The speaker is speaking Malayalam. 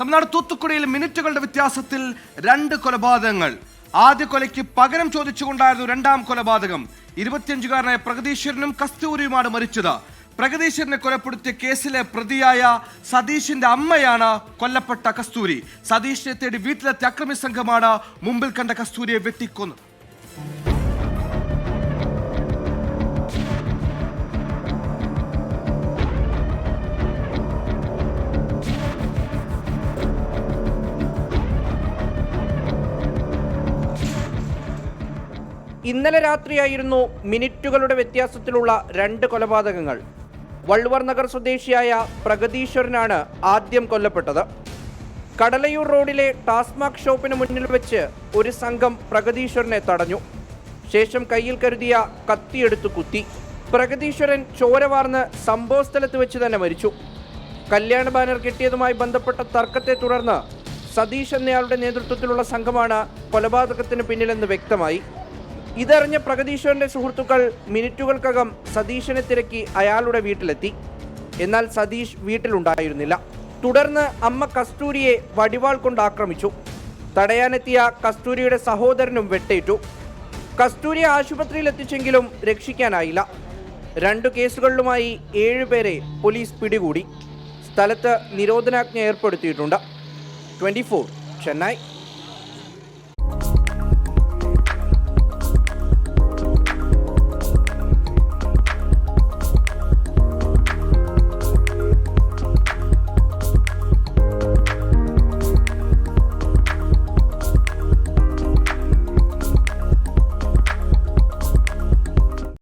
തമിഴ്നാട് തൂത്തുക്കുടിയിൽ മിനിറ്റുകളുടെ വ്യത്യാസത്തിൽ രണ്ട് കൊലപാതകങ്ങൾ. ആദ്യ കൊലയ്ക്ക് പകരം ചോദിച്ചുകൊണ്ടായിരുന്നു രണ്ടാം കൊലപാതകം. ഇരുപത്തിയഞ്ചുകാരനായ പ്രഗതീശ്വരനും കസ്തൂരിയുമാണ് മരിച്ചത്. പ്രഗതീശ്വരനെ കൊലപ്പെടുത്തിയ കേസിലെ പ്രതിയായ സതീഷിന്റെ അമ്മയാണ് കൊല്ലപ്പെട്ട കസ്തൂരി. സതീഷിനെ തേടി വീട്ടിലെത്തിയ അക്രമി സംഘമാണ് മുമ്പിൽ കണ്ട കസ്തൂരിയെ വെട്ടിക്കൊന്നത്. ഇന്നലെ രാത്രിയായിരുന്നു മിനിറ്റുകളുടെ വ്യത്യാസത്തിലുള്ള രണ്ട് കൊലപാതകങ്ങൾ. വള്ളുവർ നഗർ സ്വദേശിയായ പ്രഗതീശ്വരനാണ് ആദ്യം കൊല്ലപ്പെട്ടത്. കടലയൂർ റോഡിലെ ടാസ്മാക് ഷോപ്പിന് മുന്നിൽ വെച്ച് ഒരു സംഘം പ്രഗതീശ്വരനെ തടഞ്ഞു. ശേഷം കയ്യിൽ കരുതിയ കത്തിയെടുത്ത് കുത്തി. പ്രഗതീശ്വരൻ ചോര വാർന്ന് സംഭവസ്ഥലത്ത് വെച്ച് തന്നെ മരിച്ചു. കല്യാണ ബാനർ കിട്ടിയതുമായി ബന്ധപ്പെട്ട തർക്കത്തെ തുടർന്ന് സതീഷ് എന്നയാളുടെ നേതൃത്വത്തിലുള്ള സംഘമാണ് കൊലപാതകത്തിന് പിന്നിലെന്ന് വ്യക്തമായി. ഇതറിഞ്ഞ പ്രഗതീശ്വരന്റെ സുഹൃത്തുക്കൾ മിനിറ്റുകൾക്കകം സതീശനെ തിരക്കി അയാളുടെ വീട്ടിലെത്തി. എന്നാൽ സതീഷ് വീട്ടിലുണ്ടായിരുന്നില്ല. തുടർന്ന് അമ്മ കസ്തൂരിയെ വടിവാൾ കൊണ്ട് ആക്രമിച്ചു. തടയാനെത്തിയ കസ്തൂരിയുടെ സഹോദരനും വെട്ടേറ്റു. കസ്തൂരിയെ ആശുപത്രിയിൽ എത്തിച്ചെങ്കിലും രക്ഷിക്കാനായില്ല. രണ്ടു കേസുകളിലുമായി ഏഴുപേരെ പോലീസ് പിടികൂടി. സ്ഥലത്ത് നിരോധനാജ്ഞ ഏർപ്പെടുത്തിയിട്ടുണ്ട്. ട്വന്റി ചെന്നൈ.